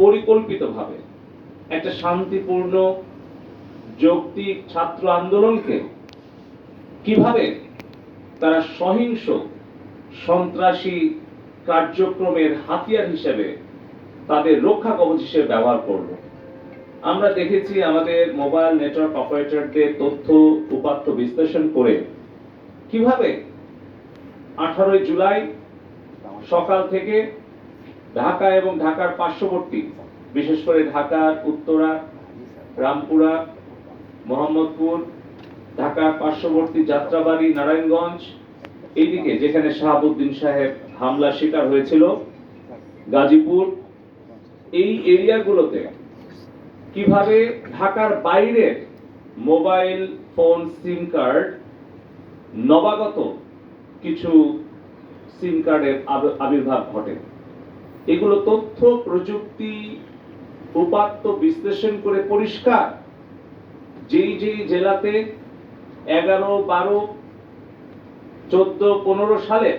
পরিকল্পিতভাবে একটা শান্তিপূর্ণ যৌক্তিক ছাত্র আন্দোলনকে কীভাবে তারা সহিংস সন্ত্রাসী কার্যক্রমের হাতিয়ার হিসেবে তাদের রক্ষা কবচ হিসেবে ব্যবহার করল। আমরা দেখেছি আমাদের মোবাইল নেটওয়ার্ক অপারেটরদের তথ্য উপাত্ত বিশ্লেষণ করে কীভাবে আঠারোই জুলাই সকাল থেকে ঢাকা এবং ঢাকার পার্শ্ববর্তী, বিশেষ করে ঢাকার উত্তরা, রামপুরা, মোহাম্মদপুর, ঢাকার পার্শ্ববর্তী যাত্রাবাড়ি, নারায়ণগঞ্জ, এইদিকে যেখানে শাহাবুদ্দিন সাহেব হামলা শিকার হয়েছিল, গাজীপুর, এই এরিয়াগুলোতে কীভাবে ঢাকার বাইরের মোবাইল ফোন সিম কার্ড, নবাগত কিছু সিম কার্ডের আব- আবির্ভাব ঘটে? এগুলো তথ্য, প্রযুক্তি, উপাত্ত বিশ্লেষণ করে পরিষ্কার। যেই যেই জেলাতে এগারো, বারো, চোদ্দ, পনেরো সালে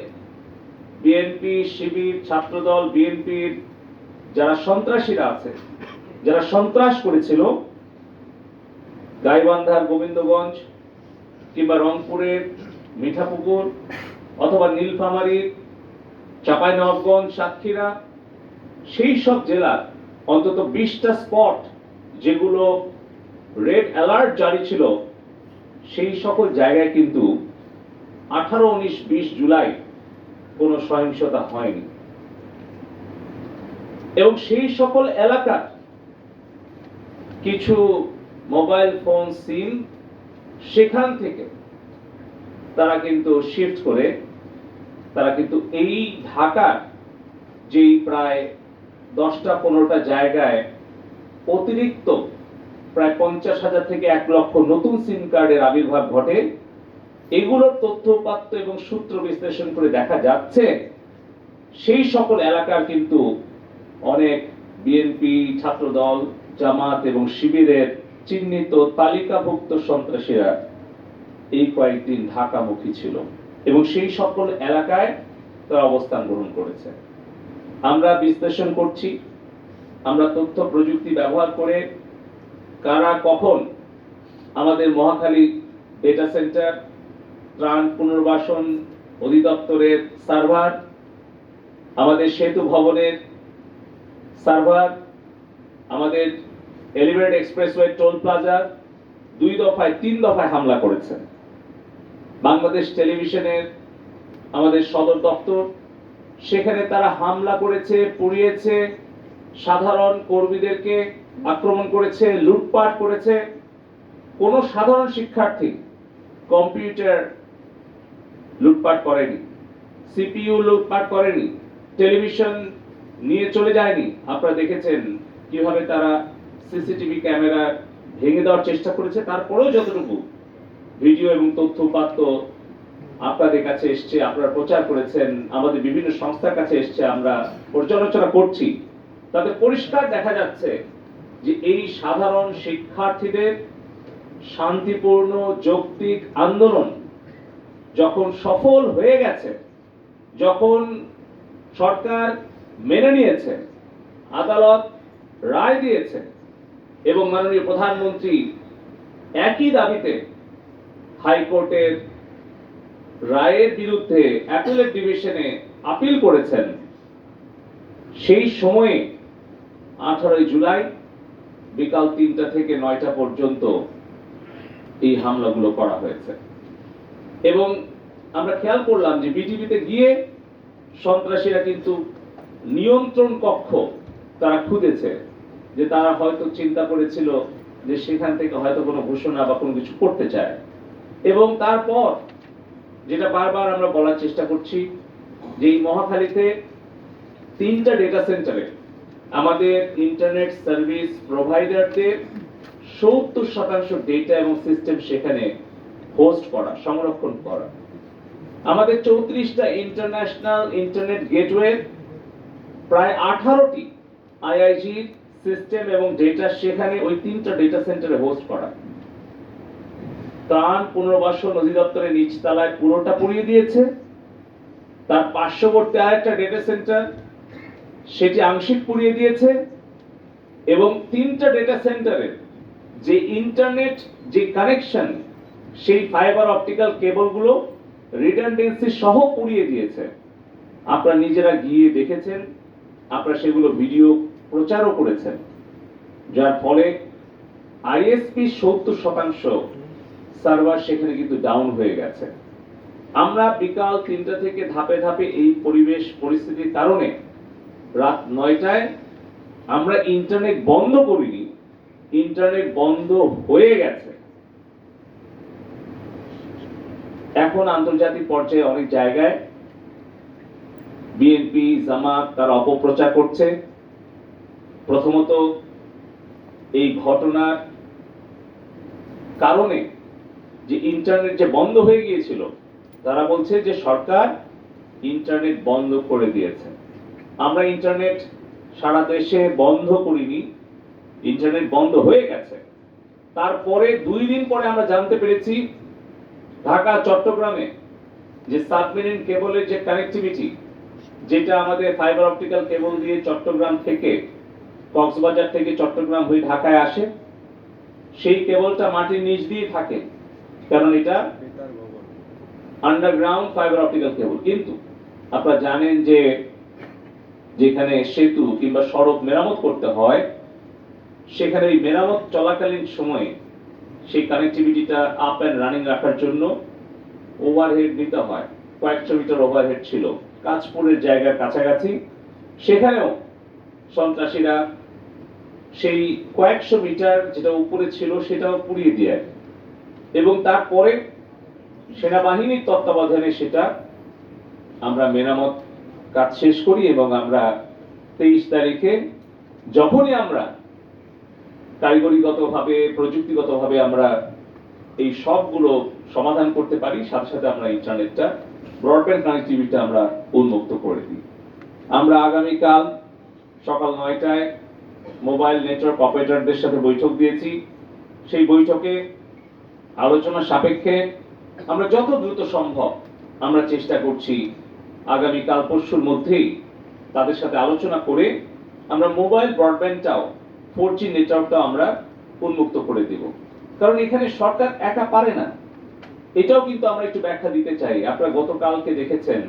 বিএনপি, শিবির, ছাত্রদল, বিএনপির যারা সন্ত্রাসীরা আছে, যারা সন্ত্রাস করেছিল, গাইবান্ধার গোবিন্দগঞ্জ কিংবা রংপুরের মিঠাপুকুর অথবা নীলফামারীর চাঁপাইনবাবগঞ্জ, সাতক্ষীরা সেই সব জেলার অন্তত বিশটা স্পট যেগুলো রেড অ্যালার্ট জারি ছিল, সেই সকল জায়গায় কিন্তু আঠারো, উনিশ, বিশ জুলাই কোনো সহিংসতা হয়নি। এবং সেই সকল এলাকার কিছু মোবাইল ফোন, সিম সেখান থেকে তারা কিন্তু শিফট করে, তারা কিন্তু এই ঢাকার যেই প্রায় দশটা, পনেরোটা জায়গায় অতিরিক্ত প্রায় পঞ্চাশ হাজার থেকে এক লক্ষ নতুন সিম কার্ডের আবির্ভাব ঘটে। এগুলোর তথ্য উপাত্ত এবং সূত্র বিশ্লেষণ করে দেখা যাচ্ছে, সেই সকল এলাকার কিন্তু অনেক বিএনপি, ছাত্রদল, জামাত এবং শিবিরের চিহ্নিত তালিকাভুক্ত সন্ত্রাসীরা এই কয়েকদিন ঢাকামুখী ছিল এবং সেই সকল এলাকায় তারা অবস্থান গ্রহণ করেছে। আমরা বিশ্লেষণ করছি, আমরা তথ্য প্রযুক্তি ব্যবহার করে কারা কখন আমাদের মহাখালী ডেটা সেন্টার ত্রাণ পুনর্বাসন অধিদপ্তরের সার্ভার আমাদের সেতু ভবনের সার্ভার আমাদের এলিভেটেড এক্সপ্রেসওয়ে টোল প্লাজার দুই দফায়, তিন দফায় হামলা করেছেন বাংলাদেশ টেলিভিশনের আমাদের সদর দপ্তর সেখানে তারা হামলা করেছে, পুড়িয়েছে, সাধারণ কর্মীদেরকে আক্রমণ করেছে, লুটপাট করেছে। কোনো সাধারণ শিক্ষার্থী কম্পিউটার লুটপাট করেনি, সিপিইউ লুটপাট করেনি, টেলিভিশন নিয়ে চলে যায়নি। আপনারা দেখেছেন কীভাবে তারা সিসিটিভি ক্যামেরা ভেঙে দেওয়ার চেষ্টা করেছে। তারপরেও যতটুকু ভিডিও এবং তথ্য উপাত্ত আপনাদের কাছে এসছে, আপনারা প্রচার করেছেন, আমাদের বিভিন্ন সংস্থার কাছে এসছে, আমরা পর্যালোচনা করছি। তাতে পরিষ্কার দেখা যাচ্ছে যে এই সাধারণ শিক্ষার্থীদের শান্তিপূর্ণ যৌক্তিক আন্দোলন যখন সফল হয়ে গেছে, যখন সরকার মেনে নিয়েছে, আদালত রায় দিয়েছে, এবং মাননীয় প্রধানমন্ত্রী একই দাবিতে হাইকোর্টের রায়ের বিরুদ্ধে অ্যাপিলেট ডিভিশনে আপিল করেছেন। সেই সময়ে আঠারোই জুলাই বিকাল তিনটা থেকে নয়টা পর্যন্ত এই হামলাগুলো করা হয়েছে। এবং আমরা খেয়াল করলাম যে বিটিভিতে গিয়ে সন্ত্রাসীরা কিন্তু নিয়ন্ত্রণ কক্ষ তারা খুঁজেছে, যে তারা হয়তো চিন্তা করেছিল যে সেখান থেকে হয়তো কোনো ঘোষণা বা কোনো কিছু করতে চায়। এবং তারপর যেটা বারবার আমরা বলার চেষ্টা করছি যে এই মহাখালীতে তিনটা ডেটা সেন্টারে আমাদের ইন্টারনেট সার্ভিস প্রোভাইডারদের সত্তর শতাংশ ডেটা এবং সিস্টেম সেখানে হোস্ট করা, সংরক্ষণ করা। আমাদের চৌত্রিশটা ইন্টারন্যাশনাল ইন্টারনেট গেটওয়ে প্রায় আঠারোটি আইআইজি সিস্টেম এবং ডেটা সেখানে ওই তিনটা ডেটা সেন্টারে হোস্ট করা। ত্রাণ পুনর্বাসন অধিদপ্তরের নিচ নিচতলায় পুরোটা পুড়িয়ে দিয়েছে। তার পার্শ্ববর্তী আরেকটা ডেটা সেন্টার সেটি আংশিক পুড়িয়ে দিয়েছে এবং তিনটা ডেটা সেন্টারের যে ইন্টারনেট যে কানেকশন সেই ফাইবার অপটিক্যাল কেবলগুলো রিডান্ডেন্সি সহ পুড়িয়ে দিয়েছে। আপনারা নিজেরা গিয়ে দেখেছেন, আপনারা সেগুলো ভিডিও প্রচারও করেছেন। যার ফলে আইএসপি সত্তর শতাংশ সার্ভার সেখানে কিন্তু ডাউন হয়ে গেছে। আমরা বিকাল তিনটা থেকে ধাপে ধাপে এই পরিবেশ, পরিস্থিতির কারণে রাত নয়টায় আমরা ইন্টারনেট বন্ধ করিনি। ইন্টারনেট বন্ধ হয়ে গেছে। এখন আন্তর্জাতিক পর্যায়ে অনেক জায়গায় বিএনপি জামাত তারা অপপ্রচার করছে। প্রথমত এই ঘটনার কারণে যে ইন্টারনেট যে বন্ধ হয়ে গিয়েছিল, তারা বলছে যে সরকার ইন্টারনেট বন্ধ করে দিয়েছে। আমরা ইন্টারনেট সারা দেশে বন্ধ করিনি, ইন্টারনেট বন্ধ হয়ে গেছে। তারপরে দুই দিন পরে আমরা জানতে পেরেছি, ঢাকা, চট্টগ্রামে যে সাবমেরিন কেবলের যে কানেক্টিভিটি যেটা আমাদের ফাইবার অপটিক্যাল কেবল দিয়ে চট্টগ্রাম থেকে, কক্সবাজার থেকে চট্টগ্রাম হয়ে ঢাকায় আসে, সেই কেবলটা মাটির নিচ দিয়ে থাকে। কারণ এটা? আন্ডারগ্রাউন্ড ফাইবার অপটিক্যাল কেবল কিন্তু আপনারা জানেন যে যেখানে সেতু কিংবা সড়ক মেরামত করতে হয় সেখানে এই মেরামত চলাকালীন সময়ে সেই কানেক্টিভিটিটা আপ অ্যান্ড রানিং রাখার জন্য ওভারহেড নিতে হয়। কয়েকশো মিটার ওভারহেড ছিল। কাজপুরের জায়গার কাছাকাছি। সেখানেও সন্ত্রাসীরা সেই কয়েকশো মিটার যেটা উপরে ছিল সেটাও পুড়িয়ে দিয়ে এবং তারপরে সেনাবাহিনীর তত্ত্বাবধানে সেটা আমরা মেরামত কাজ শেষ করি এবং আমরা তেইশ তারিখে যখনই আমরা কারিগরিগতভাবে, প্রযুক্তিগতভাবে আমরা এই সবগুলো সমাধান করতে পারি, সাথে সাথে আমরা ইন্টারনেটটা, ব্রডব্যান্ড কানেক্টিভিটি আমরা উন্মুক্ত করে দিই। আমরা আগামীকাল সকাল নয়টায় মোবাইল নেটওয়ার্ক অপারেটরদের সাথে বৈঠক দিয়েছি। সেই বৈঠকে আলোচনা সাপেক্ষে আমরা যত দ্রুত সম্ভব আমরা চেষ্টা করছি আগামীকাল, পরশুর মধ্যেই তাদের সাথে আলোচনা করে আমরা মোবাইল ব্রডব্যান্ডটাও, ফোর জি নেটওয়ার্কটাও আমরা উন্মুক্ত করে দেব। কারণ এখানে সরকার একা পারে না। এটাও কিন্তু আমরা একটু ব্যাখ্যা দিতে চাই। আপনারা গতকালকে দেখেছেন,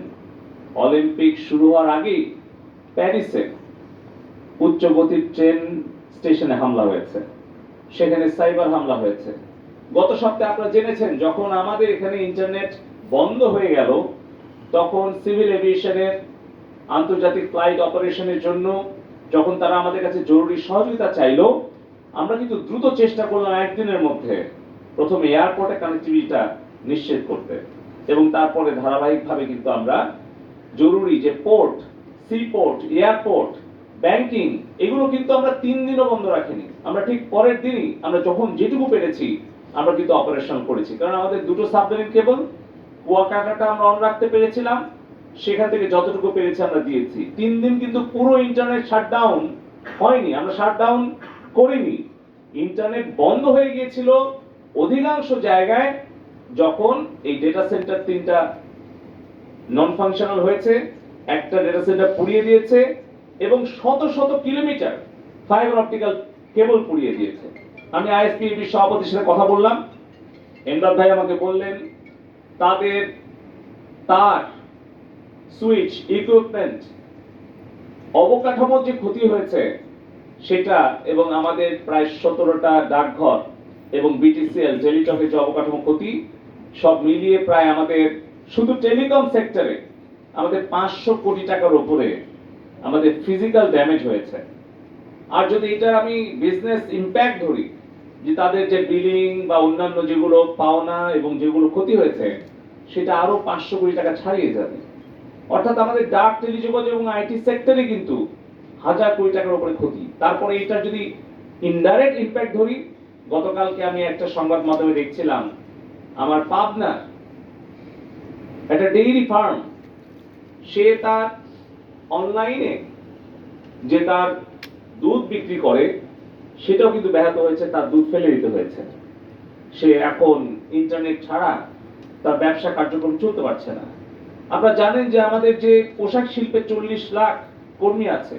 অলিম্পিক শুরু হওয়ার আগে প্যারিসে উচ্চ গতির ট্রেন স্টেশনে হামলা হয়েছে। সেখানে সাইবার হামলা হয়েছে। গত সপ্তাহে আপনারা জেনেছেন, যখন আমাদের এখানে ইন্টারনেট বন্ধ হয়ে গেল, তখন সিভিল এভিয়েশনের আন্তর্জাতিক ফ্লাইট অপারেশনের জন্য যখন তারা আমাদের কাছে জরুরি সহযোগিতা চাইলো, আমরা কিন্তু দ্রুত চেষ্টা করলাম একদিনের মধ্যে প্রথমে এয়ারপোর্টে কানেক্টিভিটিটা নিশ্চিত করতে। এবং তারপরে ধারাবাহিকভাবে কিন্তু আমরা জরুরি যে port sea port airport banking এগুলো কিন্তু আমরা তিন দিনও বন্ধ রাখিনি। আমরা ঠিক পরের দিনই আমরা যখন যেটুকু পেরেছি আমরা কিন্তু অপারেশন করেছি। কারণ আমাদের দুটো সাবমেরিন কেবল কুয়াকাটাটা আমরা অন রাখতে পেরেছিলাম, সেখান থেকে যতটুকু পেরেছি আমরা দিয়েছি। তিন দিন কিন্তু পুরো ইন্টারনেট শাটডাউন হয়নি, আমরা শাটডাউন করিনি। ইন্টারনেট বন্ধ হয়ে গিয়েছিল অধিকাংশ জায়গায় যখন এই ডেটা সেন্টার তিনটা নন ফাংশনাল হয়েছে, একটা ডেটা সেন্টার পুড়িয়ে দিয়েছে এবং শত শত কিলোমিটার ফাইবার অপটিক্যাল কেবল পুড়িয়ে দিয়েছে। আমি আইএসপি সভাপতির সাথে কথা বললাম। এমদাদ ভাই আমাকে বললেন, তাদের তার সুইচ ইকুইপমেন্ট অবকাঠামোর যে ক্ষতি হয়েছে, সেটা এবং আমাদের প্রায় সতেরোটা ডাকঘর এবং বিটিসিএল টেলিটকের যে অবকাঠামো ক্ষতি, সব মিলিয়ে প্রায় আমাদের, শুধু টেলিকম সেক্টরে আমাদের পাঁচশো কোটি টাকার উপরে আমাদের ফিজিক্যাল ড্যামেজ হয়েছে। আর যদি এটা আমি বিজনেস ইম্প্যাক্ট ধরি যে তাদের যে বিলিং বা অন্যান্য যেগুলো পাওনা এবং যেগুলো ক্ষতি হয়েছে, সেটা আরও পাঁচশো কোটি টাকা ছাড়িয়ে যাবে। অর্থাৎ আমাদের ডাক টেলিযোগাযোগ এবং আইটি সেক্টরে কিন্তু হাজার কোটি টাকার উপরে ক্ষতি। তারপরে এটা যদি ইনডাইরেক্ট ইম্প্যাক্ট ধরি, গতকালকে আমি একটা সংবাদ মাধ্যমে দেখছিলাম, আমার পাবনার একটা ডেইরি ফার্ম সে তার অনলাইনে যে তার দুধ বিক্রি করে সেটাও কিন্তু ব্যাহত হয়েছে, তার দুধ ফেলে দিতে হয়েছে। সে এখন ইন্টারনেট ছাড়া তার ব্যবসা কার্যক্রম চলতে পারছে না। আপনারা জানেন যে আমাদের যে পোশাক শিল্পে চল্লিশ লাখ কর্মী আছে,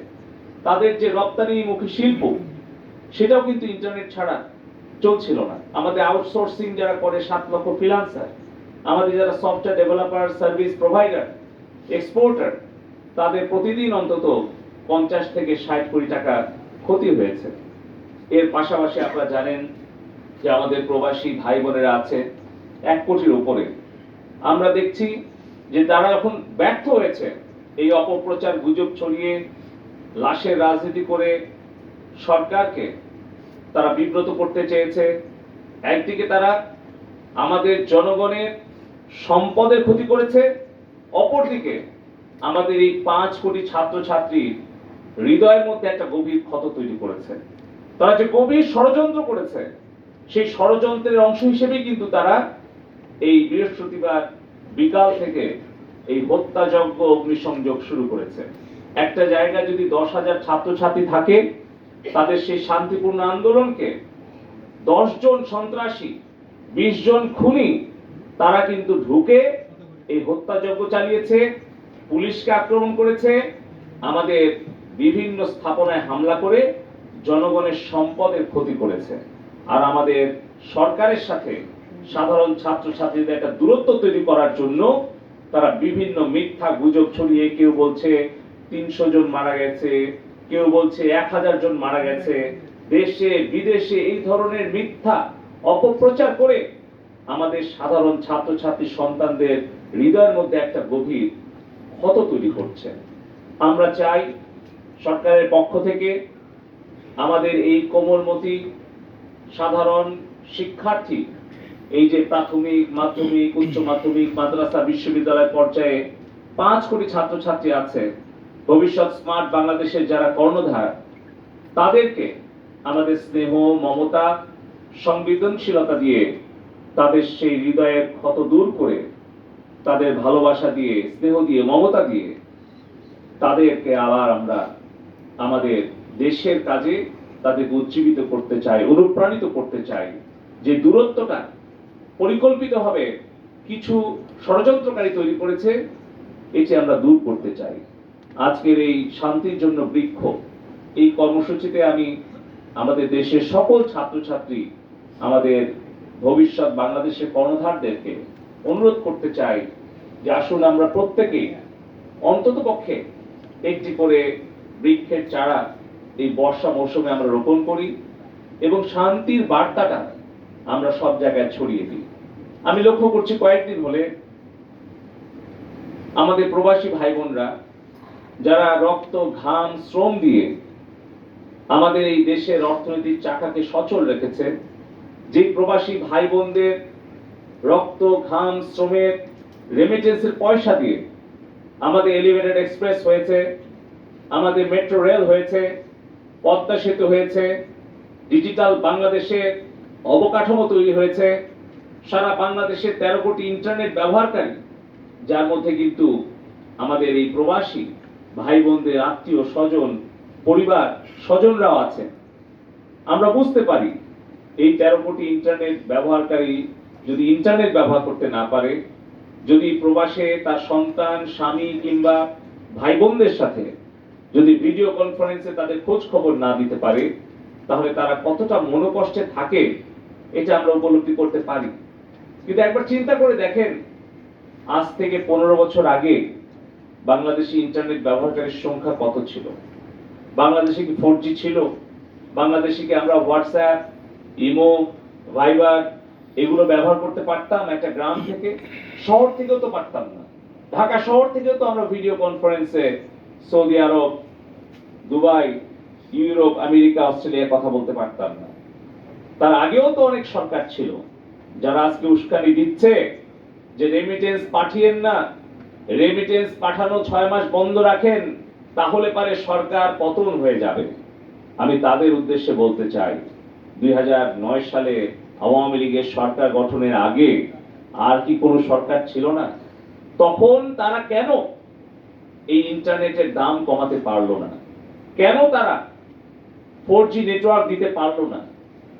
তাদের যে রপ্তানিমুখী শিল্প, সেটাও কিন্তু ইন্টারনেট ছাড়া চলছিল না। আমাদের আউটসোর্সিং যারা করে, সাত লক্ষ ফ্রিলান্সার আমাদের যারা software developer service provider exporter তাদের প্রতিদিন অন্তত পঞ্চাশ থেকে ষাট কোটি টাকা ক্ষতি হয়েছে। এর পাশাপাশি আপনারা জানেন যে আমাদের প্রবাসী ভাই বোনেরা আছে এক কোটির উপরে। আমরা দেখছি যে তারা এখন ব্যর্থ হয়েছে। এই অপপ্রচার গুজব ছড়িয়ে, লাশের রাজনীতি করে সরকারকে তারা বিব্রত করতে চেয়েছে। একদিকে তারা আমাদের জনগণের সম্পদের ক্ষতি করেছে, অপরদিকে আমাদের এই পাঁচ কোটি ছাত্রছাত্রীর হৃদয়ের মধ্যে একটা গভীর ক্ষত তৈরি করেছে। তারা যে গভীর ষড়যন্ত্র করেছে, সেই ষড়যন্ত্রের অংশ হিসেবেই কিন্তু তারা এই বৃহস্পতিবার বিকাল থেকে এই হত্যাযজ্ঞ অগ্নিসংযোগ শুরু করেছে। একটা জায়গায় যদি দশ হাজার ছাত্রছাত্রী থাকে, তাদের সেই শান্তিপূর্ণ আন্দোলনকে জন সন্ত্রাসী, বিশ জন খুনি, তারা কিন্তু ঢুকে এই হত্যাযজ্ঞ চালিয়েছে, পুলিশকে আক্রমণ করেছে, আমাদের বিভিন্ন স্থাপনায় হামলা করে জনগণের সম্পদের ক্ষতি করেছে। আর আমাদের সরকারের সাথে সাধারণ ছাত্রছাত্রীদের একটা দূরত্ব তৈরি করার জন্য তারা বিভিন্ন মিথ্যা গুজব ছড়িয়ে কেউ বলছে তিনশো জন মারা গেছে, কেউ বলছে এক হাজার জন মারা গেছে, দেশে, বিদেশে এই ধরনের মিথ্যা অপপ্রচার করে আমাদের সাধারণ ছাত্রছাত্রী সন্তানদের হৃদয়ের মধ্যে একটা গভীর ক্ষত তৈরি করছে। আমরা চাই সরকারের পক্ষ থেকে আমাদের এই কোমলমতি সাধারণ শিক্ষার্থী, এই যে প্রাথমিক, মাধ্যমিক, উচ্চ মাধ্যমিক, মাদ্রাসা, বিশ্ববিদ্যালয় পর্যায়ে পাঁচ কোটি ছাত্রছাত্রী আছে। ভবিষ্যৎ স্মার্ট বাংলাদেশের যারা কর্ণধার, তাদেরকে আমাদের স্নেহ, মমতা, সংবেদনশীলতা দিয়ে তাদের সেই হৃদয়ের ক্ষত দূর করে, তাদের ভালোবাসা দিয়ে, স্নেহ দিয়ে, মমতা দিয়ে তাদেরকে আবার আমরা আমাদের দেশের কাজে তাদেরকে উজ্জীবিত করতে চাই অনুপ্রাণিত করতে চাই যে দূরত্বটা পরিকল্পিতভাবে কিছু ষড়যন্ত্রকারী তৈরি করেছে, এটি আমরা দূর করতে চাই। আজকের এই শান্তির জন্য বৃক্ষ, এই কর্মসূচিতে আমি আমাদের দেশের সকল ছাত্রছাত্রী, আমাদের ভবিষ্যৎ বাংলাদেশের কর্ণধারদেরকে অনুরোধ করতে চাই যে আসুন আমরা প্রত্যেকেই অন্তত পক্ষে একটি করে বৃক্ষের চারা এই বর্ষা মৌসুমে আমরা রোপণ করি এবং শান্তির বার্তাটা আমরা সব জায়গায় ছড়িয়ে দিই। আমি লক্ষ্য করছি কয়েকদিন হলে আমাদের প্রবাসী ভাই বোনরা যারা রক্ত, ঘাম, শ্রম দিয়ে আমাদের এই দেশের অর্থনৈতিক চাকাকে সচল রেখেছে যে প্রবাসী ভাই বোনদের রক্ত, ঘাম, শ্রমের রেমিটেন্সের পয়সা দিয়ে আমাদের এলিভেটেড এক্সপ্রেস হয়েছে, আমাদের মেট্রো রেল হয়েছে পদ্মা হয়েছে। ডিজিটাল বাংলাদেশে অবকাঠামো তৈরি হয়েছে। সারা বাংলাদেশে তেরো কোটি ইন্টারনেট ব্যবহারকারী, যার মধ্যে কিন্তু আমাদের এই প্রবাসী ভাই বোনদের আত্মীয় স্বজন, পরিবার স্বজনরাও আছেন। আমরা বুঝতে পারি, এই তেরো কোটি ইন্টারনেট ব্যবহারকারী যদি ইন্টারনেট ব্যবহার করতে না পারে, যদি প্রবাসে তার সন্তান, স্বামী কিংবা ভাই বোনদের সাথে যদি ভিডিও কনফারেন্সে তাদের খোঁজ খবর না দিতে পারে, তাহলে তারা কতটা মনোকষ্টে থাকে, এটা আমরা উপলব্ধি করতে পারি। কিন্তু একবার চিন্তা করে দেখেন, আজ থেকে পনেরো বছর আগে বাংলাদেশি ইন্টারনেট ব্যবহারকারীর সংখ্যা কত ছিল? বাংলাদেশে কি ফোর ছিল? বাংলাদেশে কি আমরা হোয়াটসঅ্যাপ ইমো ভাইবার এগুলো ব্যবহার করতে পারতাম একটা গ্রাম থেকে? শহর থেকেও তো পারতাম না। ঢাকা শহর থেকেও তো আমরা ভিডিও কনফারেন্সে Saudi Arab Dubai Europe America Australia কথা বলতে পারতাম না। তার আগেও তো অনেক সরকার ছিল। যারা আজকে উস্কানি দিচ্ছে যে রেমিটেন্স পাঠিয়েন না রেমিটেন্স পাঠানো ছয় মাস বন্ধ রাখেন, তাহলে পারে সরকার পতন হয়ে যাবে। আমি তাদের উদ্দেশ্যে বলতে চাই, দুই হাজার নয় সালে আওয়ামী লীগের সরকার গঠনের আগে আর কি কোনো সরকার ছিল না? তখন তারা কেন এই ইন্টারনেটের দাম কমাতে পারল না? কেন তারা ফোর জি নেটওয়ার্ক দিতে পারল না?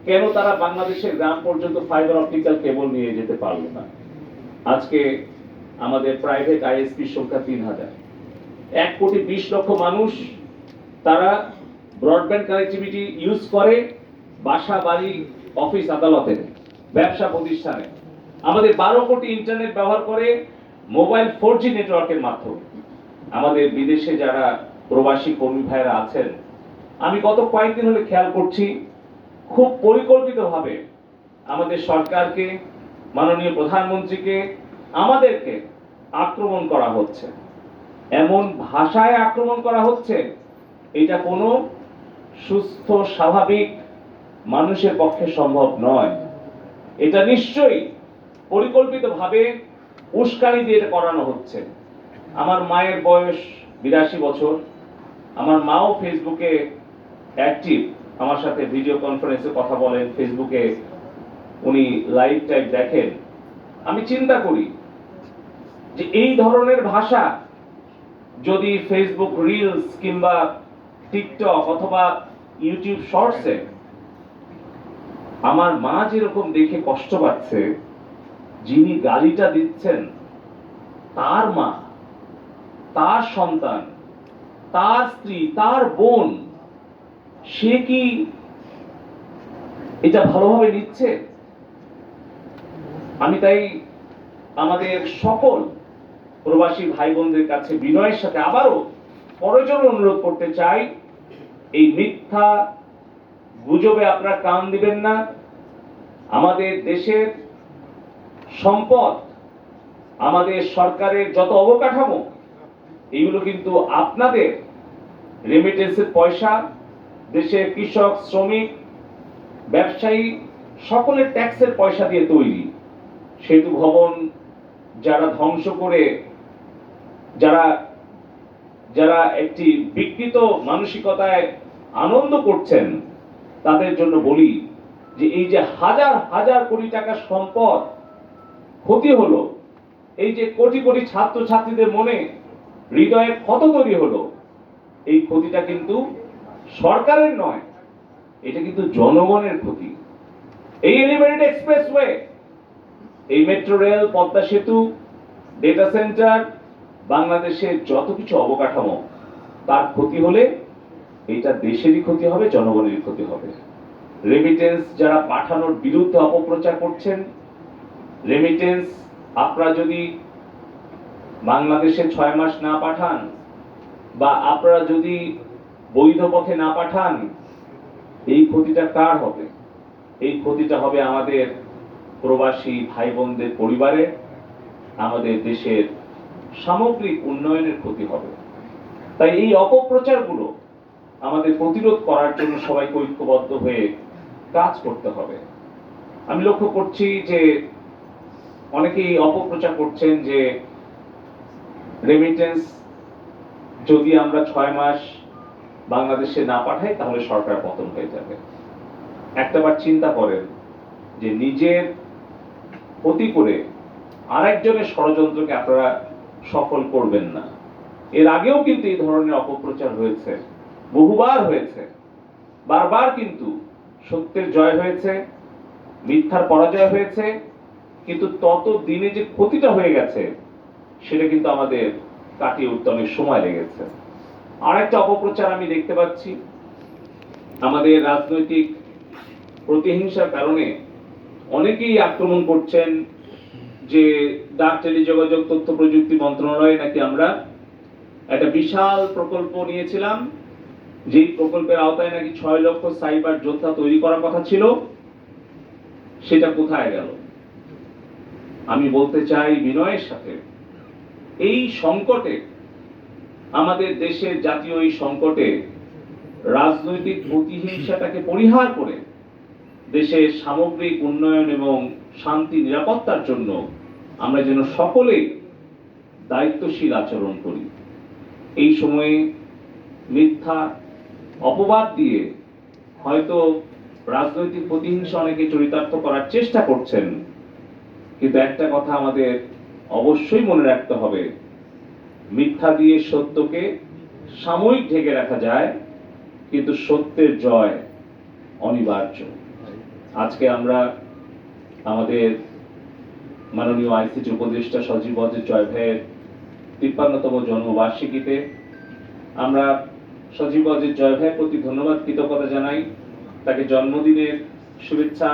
কেন তারা বাংলাদেশের গ্রাম পর্যন্ত ফাইবার অপটিক্যাল কেবল নিয়ে যেতে পারল না? আজকে আমাদের প্রাইভেট আইএসপি সংখ্যা তিন হাজার। এক কোটি বিশ লক্ষ মানুষ তারা ব্রডব্যান্ড কানেক্টিভিটি ইউজ করে বাসা, বাড়ি অফিস আদালতে, ব্যবসা প্রতিষ্ঠানে। আমাদের বারো কোটি ইন্টারনেট ব্যবহার করে মোবাইল ফোর জি নেটওয়ার্কের মাধ্যমে। আমাদের বিদেশে যারা প্রবাসী কর্মী ভাইরা আছেন, আমি গত কয়েকদিন হলে খেয়াল করছি, খুব পরিকল্পিতভাবে আমাদের সরকারকে, মাননীয় প্রধানমন্ত্রীকে, আমাদেরকে আক্রমণ করা হচ্ছে। এমন ভাষায় আক্রমণ করা হচ্ছে, এটা কোনো সুস্থ, স্বাভাবিক মানুষের পক্ষে সম্ভব নয়। এটা নিশ্চয়ই পরিকল্পিতভাবে উস্কানি দিয়ে এটা করানো হচ্ছে। আমার মায়ের বয়স বিরাশি বছর আমার মাও ফেসবুকে অ্যাক্টিভ আমার সাথে ভিডিও কনফারেন্সে কথা বলেন ফেসবুকে উনি লাইভ টাইপ দেখেন। আমি চিন্তা করি যে এই ধরনের ভাষা যদি ফেসবুক রিলস কিংবা টিকটক অথবা ইউটিউব শর্টসে আমার মা যেরকম দেখে কষ্ট পাচ্ছে, যিনি গালিটা দিচ্ছেন, তার মা, তার সন্তান তার স্ত্রী, তার বোন, সে কি এটা ভালোভাবে নিচ্ছে? আমি তাই আমাদের সকল প্রবাসী ভাই বোনদের কাছে বিনয়ের সাথে আবারও পরজনে অনুরোধ করতে চাই, এই মিথ্যা গুজবে আপনারা কান দিবেন না। আমাদের দেশের সম্পদ, আমাদের সরকারের যত অবকাঠামো এগুলো কিন্তু আপনাদের রেমিটেন্সের পয়সা, দেশের কৃষক, শ্রমিক, ব্যবসায়ী, সকলের ট্যাক্সের পয়সা দিয়ে তৈরি। সেতু ভবন যারা ধ্বংস করে, যারা যারা একটি বিকৃত মানসিকতায় আনন্দ করছেন, তাদের জন্য বলি যে এই যে হাজার হাজার কোটি টাকার সম্পদ ক্ষতি হলো, এই যে কোটি কোটি ছাত্র ছাত্রীদের মনে হৃদয়ে ক্ষত তৈরি হলো, এই ক্ষতিটা কিন্তু সরকারের নয়, এটা কিন্তু জনগণের ক্ষতি। এই এলিভেটেড এক্সপ্রেসওয়ে এই মেট্রো রেল পদ্মা সেতু ডেটা সেন্টার বাংলাদেশের যত কিছু অবকাঠামো, তার ক্ষতি হলে এটা দেশেরই ক্ষতি হবে, জনগণেরই ক্ষতি হবে। রেমিটেন্স যারা পাঠানোর বিরুদ্ধে অপপ্রচার করছেন রেমিটেন্স আপনারা যদি বাংলাদেশে ছয় মাস না পাঠান, বা আপনারা যদি বৈধ পথে না পাঠান, এই ক্ষতিটা কার হবে? এই ক্ষতিটা হবে আমাদের প্রবাসী ভাই বোনদের পরিবারে, আমাদের দেশের সামগ্রিক উন্নয়নের ক্ষতি হবে। তাই এই অপপ্রচারগুলো আমাদের প্রতিরোধ করার জন্য সবাইকে ঐক্যবদ্ধ হয়ে কাজ করতে হবে। আমি লক্ষ্য করছি যে অনেকেই অপপ্রচার করছেন যে রেমিটেন্স যদি আমরা ছয় মাস বাংলাদেশে না পাঠাই, তাহলে সরকার পতন হয়ে যাবে। একটাবার চিন্তা করেন যে নিজের ক্ষতি করে আরেকজনের ষড়যন্ত্রকে আপনারা সফল করবেন না। এর আগেও কিন্তু এই ধরনের অপপ্রচার হয়েছে, বহুবার হয়েছে, বারবার কিন্তু সত্যের জয় হয়েছে, মিথ্যার পরাজয় হয়েছে, কিন্তু তত দিনে যে ক্ষতিটা হয়ে গেছে সেটা কিন্তু আমাদের কাটিয়ে উঠতে অনেক সময় লেগেছে। আর একটা অপপ্রচার আমি দেখতে পাচ্ছি। আমাদের রাজনৈতিক প্রতিহিংসার কারণে অনেকেই আক্রমণ করছেন যে ডাক টেলিযোগাযোগ তথ্য প্রযুক্তি মন্ত্রণালয়ে নাকি আমরা একটা বিশাল প্রকল্প নিয়েছিলাম। যেই প্রকল্পের আওতায় নাকি ছয় লক্ষ সাইবার যোদ্ধা তৈরি করার কথা ছিল, সেটা কোথায় গেল? আমি বলতে চাই বিনয়ের সাথে। এই সংকটে, আমাদের দেশের জাতীয় এই সংকটে রাজনৈতিক প্রতিহিংসাটাকে পরিহার করে দেশের সামগ্রিক উন্নয়ন এবং শান্তি, নিরাপত্তার জন্য আমরা যেন সকলে দায়িত্বশীল আচরণ করি। এই সময়ে মিথ্যা, অপবাদ দিয়ে হয়তো রাজনৈতিক প্রতিহিংসা অনেকে চরিতার্থ করার চেষ্টা করছেন, কিন্তু একটা কথা আমাদের অবশ্যই মনে রাখতে হবে। মিথ্যা দিয়ে সত্যকে সাময়িক ঢেকে রাখা যায়, কিন্তু সত্যের জয় অনিবার্য। আজকে আমরা আমাদের মাননীয় আইসিটি উপদেষ্টা সজীব অজিত জয় ভাইয়ের তিপ্পান্নতম জন্মবার্ষিকীতে আমরা সজীব অজিত জয় ভাইয়ের প্রতি ধন্যবাদ, কৃতজ্ঞতা জানাই। তাকে জন্মদিনের শুভেচ্ছা